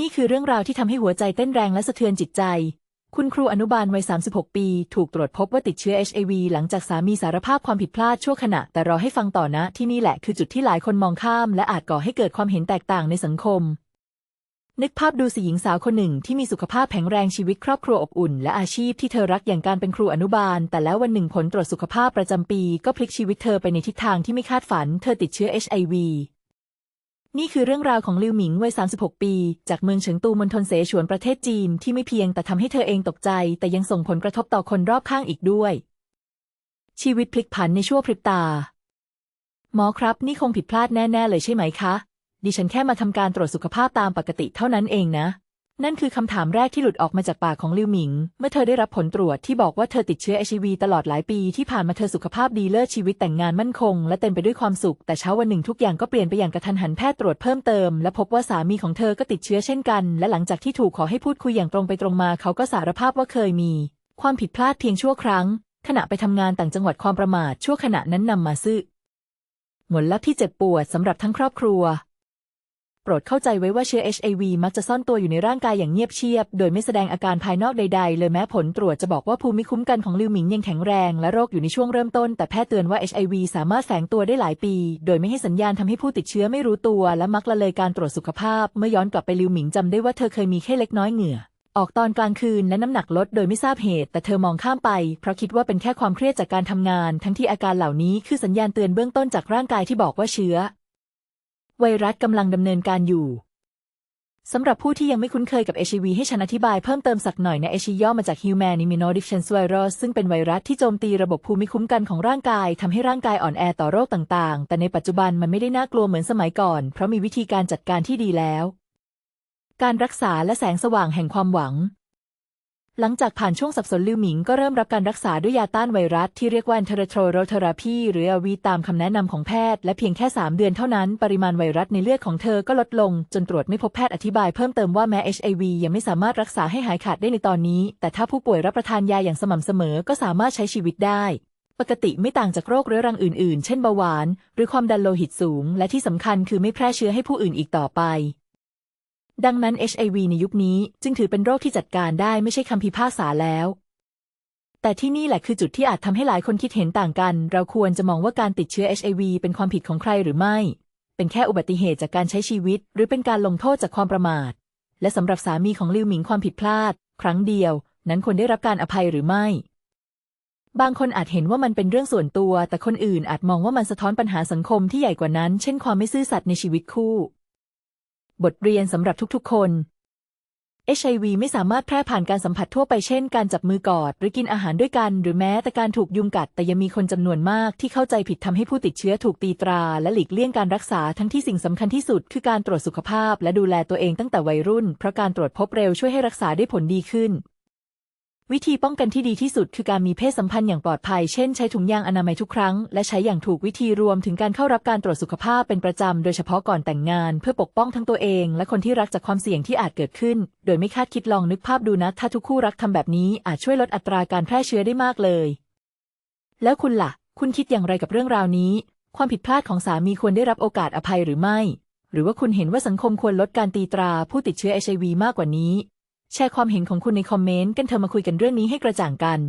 นี่คือเรื่องราวที่ทำให้หัวใจเต้นแรงและสะเทือนจิตใจ คุณครูอนุบาลวัย 36 ปี ถูกตรวจพบว่าติดเชื้อ HIV หลังจากสามีสารภาพความผิดพลาดชั่วขณะ แต่รอให้ฟังต่อนะ ที่นี่แหละคือจุดที่หลายคนมองข้าม และอาจก่อให้เกิดความเห็นแตกต่างในสังคม นึกภาพดูสิหญิงสาวคนหนึ่งที่มีสุขภาพแข็งแรงชีวิตครอบครัวอบอุ่น และอาชีพที่เธอรักอย่างการเป็นครูอนุบาล แต่แล้ววันหนึ่งผลตรวจสุขภาพประจำปี ก็พลิกชีวิตเธอไปในทิศทางที่ไม่คาดฝัน เธอติดเชื้อ HIV นี่คือเรื่องราวของลิวหมิงวัย 36 ปี จากเมืองเฉิงตูมณฑลเสฉวนประเทศจีนที่ไม่เพียงแต่ทำให้เธอเองตกใจ แต่ยังส่งผลกระทบต่อคนรอบข้างอีกด้วย ชีวิตพลิกผันในชั่วพริบตา หมอครับ นี่คงผิดพลาดแน่ ๆ เลยใช่ไหมคะ ดิฉันแค่มาทำการตรวจสุขภาพตามปกติเท่านั้นเองนะ นั่นคือคำถามแรกที่หลุดออกมาจากปากของลิวหมิง เมื่อเธอได้รับผลตรวจที่บอกว่าเธอติดเชื้อ HIV ตลอดหลายปีที่ผ่านมาเธอสุขภาพดีเลิศชีวิตแต่งงานมั่นคง และเต็มไปด้วยความสุข แต่เช้าวันหนึ่งทุกอย่างก็เปลี่ยนไปอย่างกระทันหันแพทย์ตรวจเพิ่มเติม และพบว่าสามีของเธอก็ติดเชื้อเช่นกัน และหลังจากที่ถูกขอให้พูดคุยอย่างตรงไปตรงมา เขาก็สารภาพว่าเคยมี ความผิดพลาดเพียงชั่วครั้ง ขณะไปทำงานต่างจังหวัดความประมาทชั่วขณะนั้นนำมาซึ่งหมนลับที่เจ็บปวดสำหรับทั้งครอบครัว ปรดเข้าใจไว้ว่าเชื้อ HIV มักจะซ่อนตัวอยู่ในร่างกายอย่างเงียบเชียบ โดยไม่แสดงอาการภายนอกใด ๆ เลยแม้ผลตรวจจะบอกว่าภูมิคุ้มกันของลิวหมิงยังแข็งแรง และโรคอยู่ในช่วงเริ่มต้น แต่แพทย์เตือนว่า HIV สามารถแฝงตัวได้หลายปี โดยไม่ให้สัญญาณทำให้ผู้ติดเชื้อไม่รู้ตัว และมักละเลยการตรวจสุขภาพ เมื่อย้อนกลับไปลิวหมิงจำได้ว่าเธอเคยมีแค่เล็กน้อยเหงื่อออกตอนกลางคืนและน้ำหนักลดโดยไม่ทราบเหตุ แต่เธอมองข้ามไป เพราะคิดว่าเป็นแค่ความเครียดจากการทำงาน ทั้งที่อาการเหล่านี้คือสัญญาณเตือนเบื้องต้นจากร่างกายที่บอกว่าเชื้อ ไวรัสกำลังดำเนินการอยู่สำหรับผู้ที่ยังไม่คุ้นเคยกับ HIV ให้ฉันอธิบายเพิ่มเติมสักหน่อยนะ HIV ย่อมาจาก Human Immunodeficiency Virus ซึ่งเป็นไวรัสที่โจมตีระบบภูมิคุ้มกันของร่างกายทำให้ร่างกายอ่อนแอต่อโรคต่างๆ แต่ในปัจจุบันมันไม่ได้น่ากลัวเหมือนสมัยก่อน เพราะมีวิธีการจัดการที่ดีแล้ว การรักษาและแสงสว่างแห่งความหวัง หลังจากผ่านช่วงสับสนลิวหมิงก็เริ่มรับการรักษาด้วยยาต้านไวรัสที่เรียกว่า antiretroviral หรืออวีตามคำแนะนำของแพทย์ และเพียงแค่ 3 เดือนเท่านั้นปริมาณไวรัสในเลือดของเธอก็ลดลง จนตรวจไม่พบแพทย์อธิบายเพิ่มเติมว่าแม้ HIV ยังไม่สามารถรักษาให้หายขาดได้ในตอนนี้ แต่ถ้าผู้ป่วยรับประทานยาอย่างสม่ำเสมอก็สามารถใช้ชีวิตได้ ปกติไม่ต่างจากโรคเรื้อรังอื่นๆ เช่นเบาหวาน หรือความดันโลหิตสูง และที่สำคัญคือไม่แพร่เชื้อให้ผู้อื่นอีกต่อไป ดังนั้น HIV ในยุคนี้จึงถือเป็นโรคที่จัดการได้ไม่ใช่คำพิพากษาแล้ว แต่ที่นี่แหละคือจุดที่อาจทำให้หลายคนคิดเห็นต่างกัน เราควรจะมองว่าการติดเชื้อ HIV เป็นความผิดของใครหรือไม่ เป็นแค่อุบัติเหตุจากการใช้ชีวิต หรือเป็นการลงโทษจากความประมาท และสำหรับสามีของลิวหมิงความผิดพลาด ครั้งเดียว นั้นควรได้รับการอภัยหรือไม่ บางคนอาจเห็นว่ามันเป็นเรื่องส่วนตัว แต่คนอื่นอาจมองว่ามันสะท้อนปัญหาสังคมที่ใหญ่กว่านั้น เช่นความไม่ซื่อสัตย์ในชีวิตคู่ บทเรียนสำหรับทุกๆ คน HIV ไม่สามารถแพร่ผ่านการสัมผัสทั่วไปเช่นการจับมือกอด หรือกินอาหารด้วยกัน หรือแม้แต่การถูกยุงกัด แต่ยังมีคนจำนวนมากที่เข้าใจผิดทำให้ผู้ติดเชื้อถูกตีตรา และหลีกเลี่ยงการรักษาทั้งที่สิ่งสำคัญที่สุด คือการตรวจสุขภาพ และดูแลตัวเองตั้งแต่วัยรุ่น เพราะการตรวจพบเร็วช่วยให้รักษาได้ผลดีขึ้น วิธีป้องกันที่ดีที่สุดคือการมีเพศสัมพันธ์อย่างปลอดภัย เช่นใช้ถุงยางอนามัยทุกครั้ง และใช้อย่างถูกวิธีรวมถึงการเข้ารับการตรวจสุขภาพเป็นประจำ โดยเฉพาะก่อนแต่งงาน เพื่อปกป้องทั้งตัวเอง และคนที่รักจากความเสี่ยงที่อาจเกิดขึ้น โดยไม่คาดคิดลองนึกภาพดูนะ ถ้าทุกคู่รักทำแบบนี้อาจช่วยลดอัตราการแพร่เชื้อได้มากเลย แล้วคุณล่ะ คุณคิดอย่างไรกับเรื่องราวนี้ ความผิดพลาดของสามีควรได้รับโอกาสอภัยหรือไม่ หรือว่าคุณเห็นว่าสังคมควรลดการตีตราผู้ติดเชื้อ HIV มากกว่านี้ แชร์ความเห็นของคุณในคอมเมนต์กันเธอมาคุยกันเรื่องนี้ให้กระจ่างกัน